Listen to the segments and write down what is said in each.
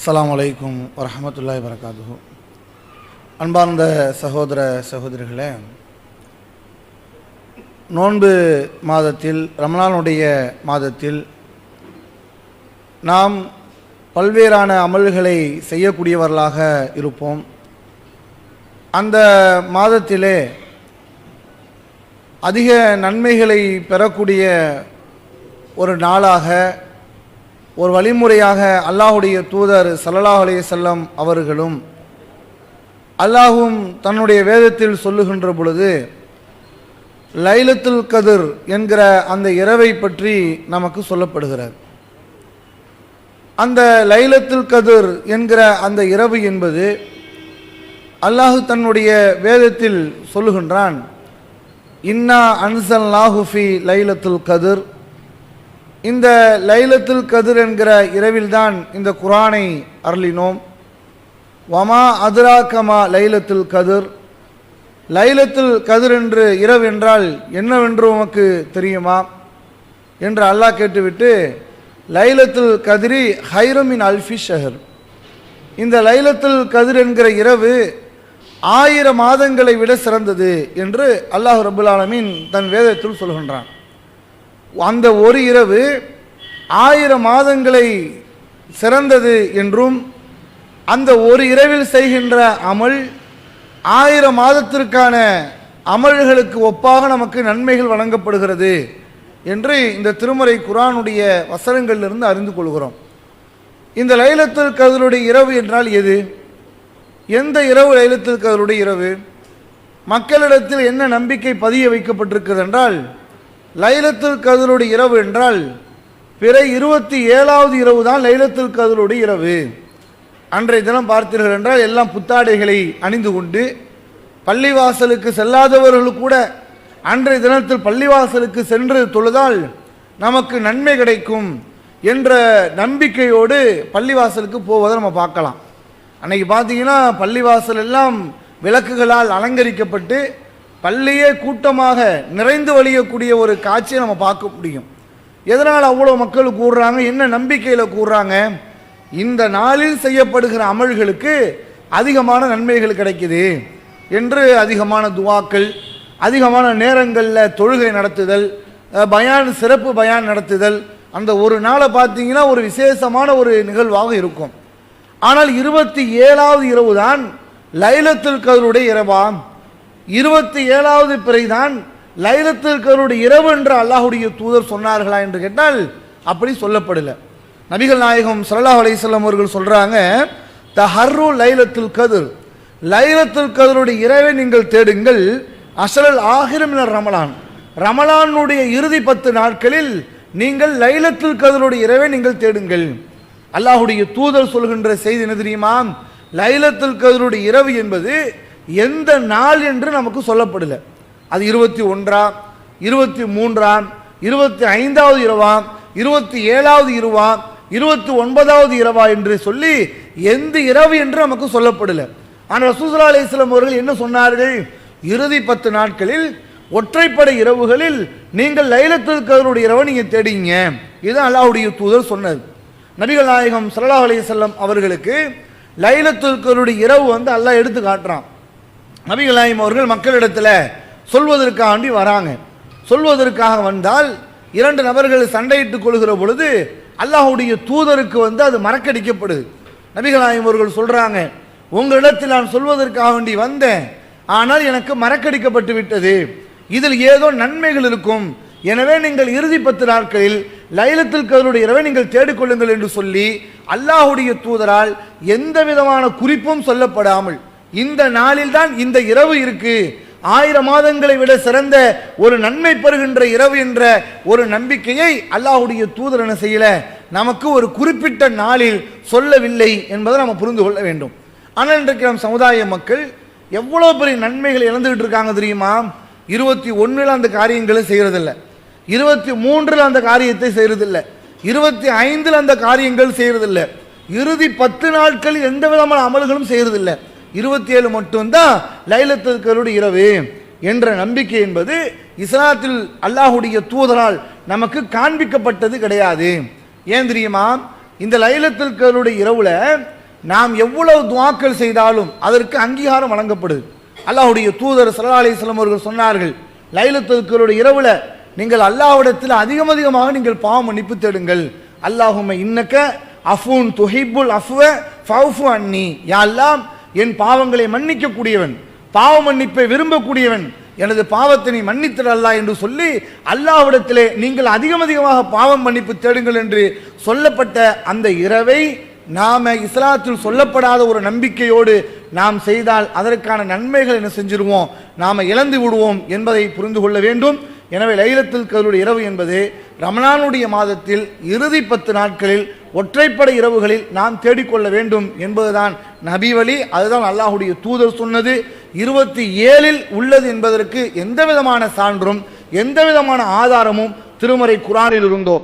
அஸ்லாம் வலைக்கும் வரமத்துல்லாய் வரகாத்துஹு அன்பார்ந்த சகோதர சகோதரிகளே நோன்பு மாதத்தில் ரமலானுடைய மாதத்தில் நாம் பல்வேறான அமல்களை செய்யக்கூடியவர்களாக இருப்போம். அந்த மாதத்திலே அதிக நன்மைகளை பெறக்கூடிய ஒரு நாளாக ஒரு வழிமுறையாக அல்லாஹுடைய தூதர் சல்லாஹ் அலைய செல்லம் அவர்களும் அல்லாஹும் தன்னுடைய வேதத்தில் சொல்லுகின்ற பொழுது லைலத்துல் கதிர் என்கிற அந்த இரவை பற்றி நமக்கு சொல்லப்படுகிறது. அந்த லைலத்துல் கதிர் என்கிற அந்த இரவு என்பது அல்லாஹு தன்னுடைய வேதத்தில் சொல்லுகின்றான் இன்னா அன்சல் லாஹுஃபி லைலத்துல் கதிர். இந்த லைலத்துல் கதிர் என்கிற இரவில்தான் இந்த குரானை அருளினோம். வமா அதுராக்கமா லைலத்துல் கதிர்? லைலத்துல் கதிர் என்று இரவு என்றால் என்னவென்று உமக்கு தெரியுமா? என்று அல்லாஹ் கேட்டுவிட்டு லைலத்துல் கதிரி ஹைரமின் அல்ஃபி ஷஹர். இந்த லைலத்துல் கதிர் என்கிற இரவு ஆயிரம் மாதங்களை விட சிறந்தது என்று அல்லாஹ் ரபுல் ஆலமீன் தன் வேதத்தில் சொல்கின்றான். அந்த ஒரு இரவு ஆயிரம் மாதங்களை சிறந்தது என்றும் அந்த ஒரு இரவில் செய்கின்ற அமல் ஆயிரம் மாதத்திற்கான அமல்களுக்கு ஒப்பாக நமக்கு நன்மைகள் வழங்கப்படுகிறது என்று இந்த திருமறை குரானுடைய வசனங்களிலிருந்து அறிந்து கொள்கிறோம். இந்த லைலத்தில் கதருடைய இரவு என்றால் எது? எந்த இரவு லைலத்தில் கதருடைய இரவு? மக்களிடத்தில் என்ன நம்பிக்கை பதிய வைக்கப்பட்டிருக்கிறது என்றால் லைலத்துல் கதருடைய இரவு என்றால் பிற இருபத்தி ஏழாவது இரவு தான் லைலத்துல் கதருடைய இரவு. அன்றைய தினம் பார்த்தீர்கள் என்றால் எல்லாம் புத்தாடைகளை அணிந்து கொண்டு பள்ளிவாசலுக்கு செல்லாதவர்கள் கூட அன்றைய தினத்தில் பள்ளிவாசலுக்கு சென்று தொழுதால் நமக்கு நன்மை கிடைக்கும் என்ற நம்பிக்கையோடு பள்ளிவாசலுக்கு போவதை நம்ம பார்க்கலாம். அன்னைக்கு பார்த்தீங்கன்னா பள்ளிவாசல் எல்லாம் விளக்குகளால் அலங்கரிக்கப்பட்டு பள்ளியே கூட்டமாக நிறைந்து வழியக்கூடிய ஒரு காட்சியை நம்ம பார்க்க முடியும். எதனால் அவ்வளோ மக்கள் கூடுறாங்க? என்ன நம்பிக்கையில் கூடுறாங்க? இந்த நாளில் செய்யப்படுகிற அமல்களுக்கு அதிகமான நன்மைகள் கிடைக்குது என்று அதிகமான துவாக்கள் அதிகமான நேரங்களில் தொழுகை நடத்துதல் பயான் சிறப்பு பயான் நடத்துதல் அந்த ஒரு நாளை பார்த்தீங்கன்னா ஒரு விசேஷமான ஒரு நிகழ்வாக இருக்கும். ஆனால் இருபத்தி ஏழாவது இரவு தான் லைலத்தில் கதருடைய இரவாம் இருபத்தி ஏழாவது பிறைதான் லைலத்திற்கருடைய இரவு என்று அல்லாஹுடைய தூதர் சொன்னார்களா என்று கேட்டால் அப்படி சொல்லப்படல. நபிகள் நாயகம் ஸல்லல்லாஹு அலைஹி அவர்கள் அவர்கள் சொல்றாங்க ஹர்ரு லைலத்தில் கதிர். லைலத்தில் கதருடைய இரவை நீங்கள் தேடுங்கள் அசலல் ஆகிரமினர் ரமலான். ரமலானுடைய இறுதி பத்து நாட்களில் நீங்கள் லைலத்தில் கதிருடைய இரவை நீங்கள் தேடுங்கள். அல்லாஹுடைய தூதர் சொல்கின்ற செய்தி என்ன தெரியுமா? லைலத்தில் கதருடைய இரவு என்பது எந்த நாள் என்று நமக்கு சொல்லப்படல. அது இருபத்தி ஒன்றாம் இருபத்தி மூன்றாம் இருபத்தி ஐந்தாவது இரவாம் இருபத்தி ஏழாவது இரவாம் இருபத்தி ஒன்பதாவது இரவா என்று சொல்லி எந்த இரவு என்று நமக்கு சொல்லப்படல. ஆனால் ரசூசலா அலிஸ்லாம் அவர்கள் என்ன சொன்னார்கள்? இறுதி பத்து நாட்களில் ஒற்றைப்படை இரவுகளில் நீங்கள் லைலத்துல் கதருடைய இரவை நீங்கள் தேடிங்க. இதுதான் அல்லாவுடைய தூதர் சொன்னது. நபிகள் நாயகம் சல்லா அலி செல்லம் அவர்களுக்கு லைலத்துக்கருடைய இரவு வந்து அல்லாஹ் எடுத்து காட்டுறான். நபிகள் அவர்கள் மக்களிடத்தில் சொல்வதற்காண்டி வராங்க. சொல்வதற்காக வந்தால் இரண்டு நபர்கள் சண்டையிட்டுக் கொள்கிற பொழுது அல்லாஹுடைய தூதருக்கு வந்து அது மறக்கடிக்கப்படுது. நபிகள் அவர்கள் சொல்கிறாங்க உங்களிடத்தில் நான் சொல்வதற்காக வேண்டி வந்தேன். ஆனால் எனக்கு மறக்கடிக்கப்பட்டு விட்டது. இதில் ஏதோ நன்மைகள் இருக்கும். எனவே நீங்கள் இறுதி பத்து நாட்களில் லைலத்தில் கதருடைய இரவை நீங்கள் தேடிக்கொள்ளுங்கள் என்று சொல்லி அல்லாஹுடைய தூதரால் எந்த விதமான குறிப்பும் சொல்லப்படாமல் இந்த நாளில் தான் இந்த இரவு இருக்கு. ஆயிரம் மாதங்களை விட சிறந்த ஒரு நன்மை பெறுகின்ற இரவு என்ற ஒரு நம்பிக்கையை அல்லாஹுடைய தூதர் என்ன செய்யல? நமக்கு ஒரு குறிப்பிட்ட நாளில் சொல்லவில்லை என்பதை நம்ம புரிந்து கொள்ள வேண்டும். ஆனால் இன்றைக்கு நம் சமுதாய மக்கள் எவ்வளோ பெரிய நன்மைகள் இழந்துகிட்டு இருக்காங்க தெரியுமா? இருபத்தி ஒன்றில் அந்த காரியங்களை செய்கிறதில்ல இருபத்தி மூன்றில் அந்த காரியத்தை செய்கிறதில்ல இருபத்தி ஐந்தில் அந்த காரியங்கள் செய்கிறதில்ல இறுதி பத்து நாட்கள் எந்த விதமான அமல்களும் செய்கிறதில்லை இருபத்தி ஏழு மட்டும்தான் லைலத்துக்கருடைய இரவு என்ற நம்பிக்கை என்பது இஸ்லாத்தில் அல்லாஹுடைய தூதரால் நமக்கு காண்பிக்கப்பட்டது கிடையாது. ஏன் தெரியுமா? இந்த லைலத்திற்கருடைய இரவில் இரவுல நாம் எவ்வளவு துவாக்கள் செய்தாலும் அதற்கு அங்கீகாரம் வழங்கப்படுது. அல்லாஹுடைய தூதர் சல்லா அலைஹி அவர்கள் சொன்னார்கள் லைலத்திற்கருடைய இரவில் இரவுல நீங்கள் அல்லாஹ்விடத்தில் அதிகம் அதிகமாக நீங்கள் பாவம் மன்னிப்பு தேடுங்கள். அல்லாஹுமை இன்னக்க அஃபூன் துஹிபுல் அஃபுவ ஃபவுஃபு அன்னி. யா என் பாவங்களை மன்னிக்கக்கூடியவன் பாவ மன்னிப்பை விரும்பக்கூடியவன் எனது பாவத்தை நீ மன்னித்தல் அல்லா என்று சொல்லி அல்லாவிடத்திலே நீங்கள் அதிகம் அதிகமாக பாவம் மன்னிப்பு தேடுங்கள் என்று சொல்லப்பட்ட அந்த இரவை நாம் இஸ்லாத்தில் சொல்லப்படாத ஒரு நம்பிக்கையோடு நாம் செய்தால் அதற்கான நன்மைகள் என்ன செஞ்சிருவோம்? நாம் இழந்து விடுவோம் என்பதை புரிந்து கொள்ள வேண்டும். எனவே லைலத்தில் கதருடைய இரவு என்பது ரமணானுடைய மாதத்தில் இறுதி பத்து நாட்களில் ஒற்றைப்படை இரவுகளில் நாம் தேடிக்கொள்ள வேண்டும் என்பதுதான் நபி வழி. அதுதான் அல்லாஹுடைய தூதர் சொன்னது. இருபத்தி ஏழில் உள்ளது என்பதற்கு எந்த விதமான சான்றும் எந்த விதமான ஆதாரமும் திருமறை குரானில் இருந்தோ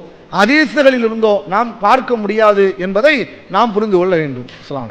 அதீசுகளில் இருந்தோ நாம் பார்க்க முடியாது என்பதை நாம் புரிந்து கொள்ள வேண்டும். அஸ்லாம்